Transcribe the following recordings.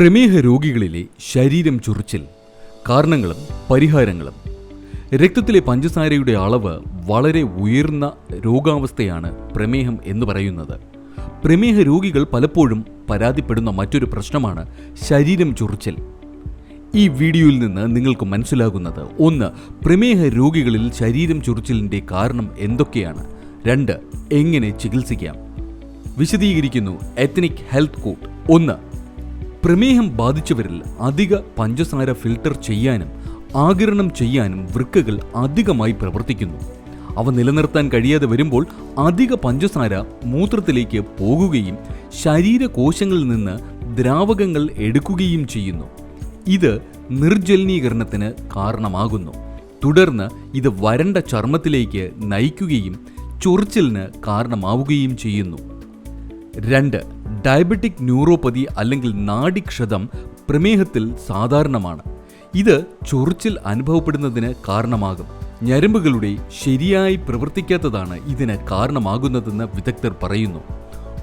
പ്രമേഹ രോഗികളിലെ ശരീരം ചൊറിച്ചിൽ കാരണങ്ങളും പരിഹാരങ്ങളും. രക്തത്തിലെ പഞ്ചസാരയുടെ അളവ് വളരെ ഉയർന്ന രോഗാവസ്ഥയാണ് പ്രമേഹം എന്ന് പറയുന്നത്. പ്രമേഹ രോഗികൾ പലപ്പോഴും പരാതിപ്പെടുന്ന മറ്റൊരു പ്രശ്നമാണ് ശരീരം ചൊറിച്ചിൽ. ഈ വീഡിയോയിൽ നിന്ന് നിങ്ങൾക്ക് മനസ്സിലാകുന്നത് ഒന്ന് പ്രമേഹ രോഗികളിൽ ശരീരം ചൊറിച്ചിലിന്റെ കാരണം എന്തൊക്കെയാണ്? രണ്ട് എങ്ങനെ ചികിത്സിക്കാം? വിശദീകരിക്കുന്നു എത്നിക് ഹെൽത്ത് കോട്ട് ഒന്ന് പ്രമേഹം ബാധിച്ചവരിൽ അധിക പഞ്ചസാര ഫിൽട്ടർ ചെയ്യാനും ആകിരണം ചെയ്യാനും വൃക്കകൾ അധികമായി പ്രവർത്തിക്കുന്നു. അവ നിലനിർത്താൻ കഴിയാതെ വരുമ്പോൾ അധിക പഞ്ചസാര മൂത്രത്തിലേക്ക് പോകുകയും ശരീരകോശങ്ങളിൽ നിന്ന് ദ്രാവകങ്ങൾ എടുക്കുകയും ചെയ്യുന്നു. ഇത് നിർജലീകരണത്തിന് കാരണമാകുന്നു. തുടർന്ന് ഇത് വരണ്ട ചർമ്മത്തിലേക്ക് നയിക്കുകയും ചൊറിച്ചിലിന് കാരണമാവുകയും ചെയ്യുന്നു. രണ്ട് ഡയബറ്റിക് ന്യൂറോപ്പതി അല്ലെങ്കിൽ നാഡിക്ഷതം പ്രമേഹത്തിൽ സാധാരണമാണ്. ഇത് ചൊറിച്ചിൽ അനുഭവപ്പെടുന്നതിന് കാരണമാകും. ഞരമ്പുകളുടെ ശരിയായി പ്രവർത്തിക്കാത്തതാണ് ഇതിന് കാരണമാകുന്നതെന്ന് വിദഗ്ധർ പറയുന്നു.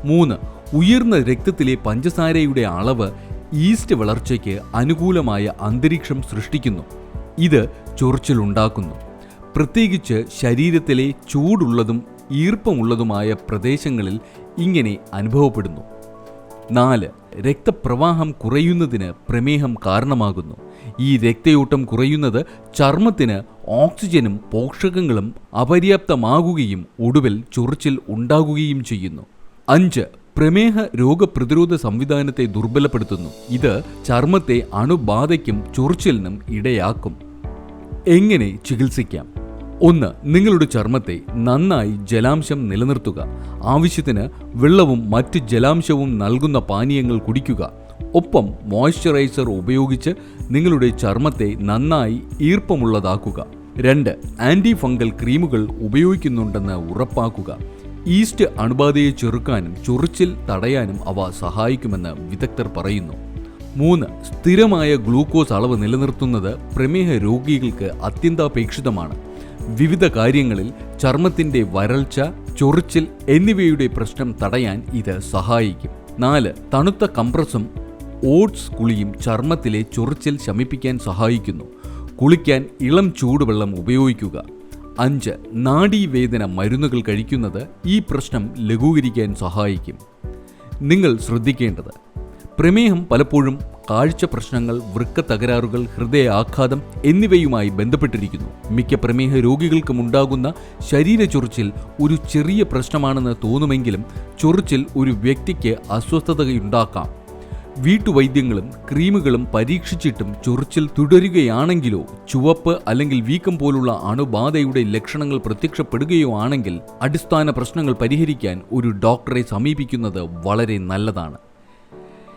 മൂന്ന് ഉയർന്ന രക്തത്തിലെ പഞ്ചസാരയുടെ അളവ് ഈസ്റ്റ് വളർച്ചയ്ക്ക് അനുകൂലമായ അന്തരീക്ഷം സൃഷ്ടിക്കുന്നു. ഇത് ചൊറിച്ചിലുണ്ടാക്കുന്നു പ്രത്യേകിച്ച് ശരീരത്തിലെ ചൂടുള്ളതും ഈർപ്പമുള്ളതുമായ പ്രദേശങ്ങളിൽ ഇങ്ങനെ അനുഭവപ്പെടുന്നു. നാല് രക്തപ്രവാഹം കുറയുന്നതിന് പ്രമേഹം കാരണമാകുന്നു. ഈ രക്തയോട്ടം കുറയുന്നത് ചർമ്മത്തിന് ഓക്സിജനും പോഷകങ്ങളും അപര്യാപ്തമാകുകയും ഒടുവിൽ ചൊറിച്ചിൽ ഉണ്ടാകുകയും ചെയ്യുന്നു. അഞ്ച് പ്രമേഹ രോഗപ്രതിരോധ സംവിധാനത്തെ ദുർബലപ്പെടുത്തുന്നു. ഇത് ചർമ്മത്തെ അണുബാധയ്ക്കും ചൊറിച്ചിലിനും ഇടയാക്കും. എങ്ങനെ ചികിത്സിക്കാം? ഒന്ന് നിങ്ങളുടെ ചർമ്മത്തെ നന്നായി ജലാംശം നിലനിർത്തുക. ആവശ്യത്തിന് വെള്ളവും മറ്റ് ജലാംശവും നൽകുന്ന പാനീയങ്ങൾ കുടിക്കുക. ഒപ്പം മോയ്സ്ചറൈസർ ഉപയോഗിച്ച് നിങ്ങളുടെ ചർമ്മത്തെ നന്നായി ഈർപ്പമുള്ളതാക്കുക. രണ്ട് ആന്റി ഫംഗൽ ക്രീമുകൾ ഉപയോഗിക്കുന്നുണ്ടെന്ന് ഉറപ്പാക്കുക. ഈസ്റ്റ് അണുബാധയെ ചെറുക്കാനും ചൊറിച്ചിൽ തടയാനും അവ സഹായിക്കുമെന്ന് വിദഗ്ധർ പറയുന്നു. മൂന്ന് സ്ഥിരമായ ഗ്ലൂക്കോസ് അളവ് നിലനിർത്തുന്നത് പ്രമേഹ രോഗികൾക്ക് അത്യന്താപേക്ഷിതമാണ്. വിവിധ കാര്യങ്ങളിൽ ചർമ്മത്തിന്റെ വരൾച്ച ചൊറിച്ചിൽ എന്നിവയുടെ പ്രശ്നം തടയാൻ ഇത് സഹായിക്കും. നാല് തണുത്ത കംപ്രസും ഓട്സ് കുളിയും ചർമ്മത്തിലെ ചൊറിച്ചിൽ ശമിപ്പിക്കാൻ സഹായിക്കുന്നു. കുളിക്കാൻ ഇളം ചൂടുവെള്ളം ഉപയോഗിക്കുക. അഞ്ച് നാഡീവേദന മരുന്നുകൾ കഴിക്കുന്നത് ഈ പ്രശ്നം ലഘൂകരിക്കാൻ സഹായിക്കും. നിങ്ങൾ ശ്രദ്ധിക്കേണ്ടത് പ്രമേഹം പലപ്പോഴും കാഴ്ച പ്രശ്നങ്ങൾ വൃക്ക തകരാറുകൾ ഹൃദയ ആഘാതം എന്നിവയുമായി ബന്ധപ്പെട്ടിരിക്കുന്നു. മിക്ക പ്രമേഹ രോഗികൾക്കും ഉണ്ടാകുന്ന ശരീര ചൊറിച്ചിൽ ഒരു ചെറിയ പ്രശ്നമാണെന്ന് തോന്നുമെങ്കിലും ചൊറിച്ചിൽ ഒരു വ്യക്തിക്ക് അസ്വസ്ഥതയുണ്ടാക്കാം. വീട്ടുവൈദ്യങ്ങളും ക്രീമുകളും പരീക്ഷിച്ചിട്ടും ചൊറിച്ചിൽ തുടരുകയാണെങ്കിലോ ചുവപ്പ് അല്ലെങ്കിൽ വീക്കം പോലുള്ള അണുബാധയുടെ ലക്ഷണങ്ങൾ പ്രത്യക്ഷപ്പെടുകയോ ആണെങ്കിൽ അടിസ്ഥാന പ്രശ്നങ്ങൾ പരിഹരിക്കാൻ ഒരു ഡോക്ടറെ സമീപിക്കുന്നത് വളരെ നല്ലതാണ്.